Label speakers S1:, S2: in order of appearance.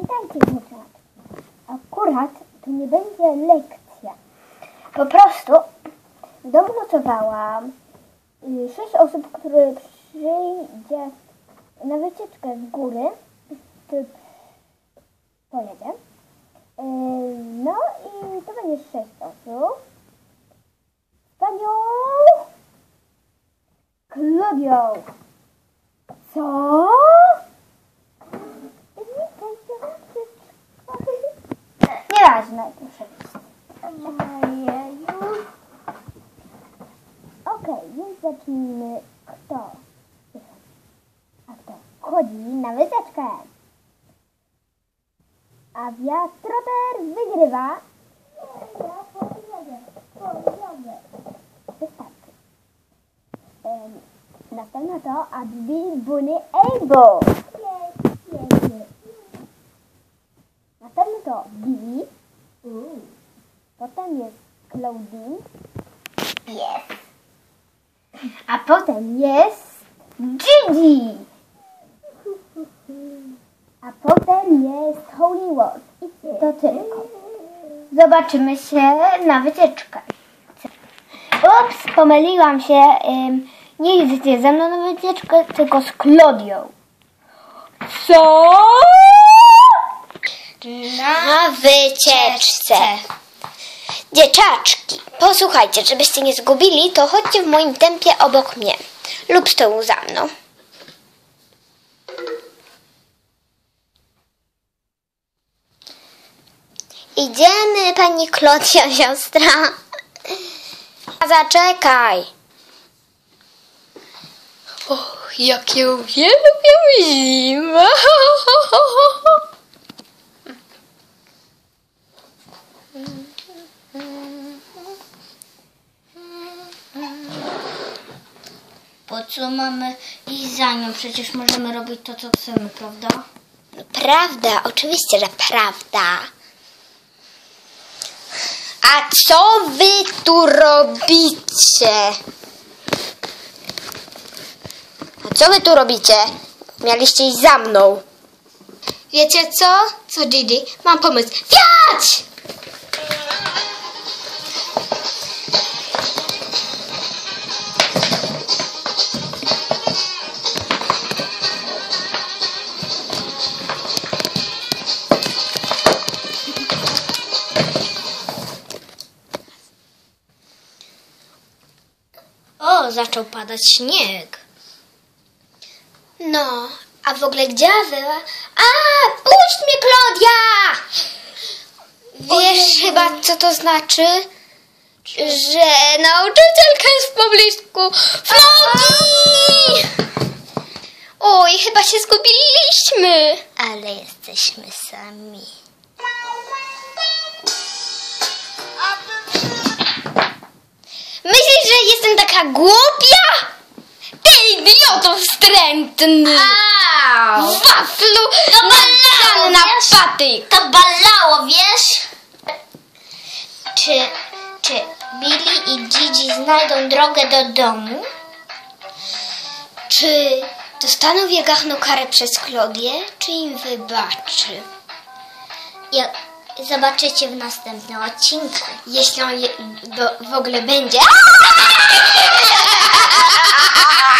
S1: Witajcie dziewczat. Akurat to nie będzie lekcja. Po prostu w domu nocowałam. Y, Sześć osób, które przyjdzie na wycieczkę w góry, ty pojedzie. Y, No i to będzie sześć osób. Z panią Klaudią. Co? Nieważne, proszę Okej, więc zacznijmy. Kto? A kto chodzi na wycieczkę? A wiatroper wygrywa. Wystarczy. Em, Następna to Adbil Bunny Able. Następny to Billy. Potem jest Claudine. Yes. A potem jest Gigi. A potem jest Holy Wars. I to tylko. Zobaczymy się na wycieczkę. Ups, pomyliłam się. Nie jedziecie ze mną na wycieczkę, tylko z Klodią. Co?
S2: Na wycieczce. Dzieciaczki, posłuchajcie, żebyście nie zgubili, to chodźcie w moim tempie obok mnie lub z tyłu za mną. Idziemy, pani Klodia, siostra. Zaczekaj. Och, jak ja uwielbiam zimę.
S3: Po co mamy iść za nią? Przecież możemy robić to, co chcemy, prawda?
S2: Prawda, oczywiście, że prawda. A co wy tu robicie? A co wy tu robicie? Mieliście iść za mną. Wiecie co? Co, Gigi? Mam pomysł. Wiać!
S3: O, zaczął padać śnieg.
S2: No, a w ogóle gdzie była? A, puść mnie, Klaudia! Wiesz chyba, co to znaczy? Że nauczycielka jest w pobliżku. Floki! Oj, chyba się zgubiliśmy.
S3: Ale jesteśmy sami.
S2: Głupia? Ty idioto wstrętny!
S3: Au!
S2: Waflu!
S3: To
S2: Naczany na
S3: wiesz?
S2: patyk!
S3: To balało, wiesz? Czy, czy Billy i Gigi znajdą drogę do domu?
S2: Czy dostaną w Jagachno karę przez Klodię, czy im wybaczy?
S3: Ja, zobaczycie w następnym odcinku.
S2: Jeśli on je, do, w ogóle będzie.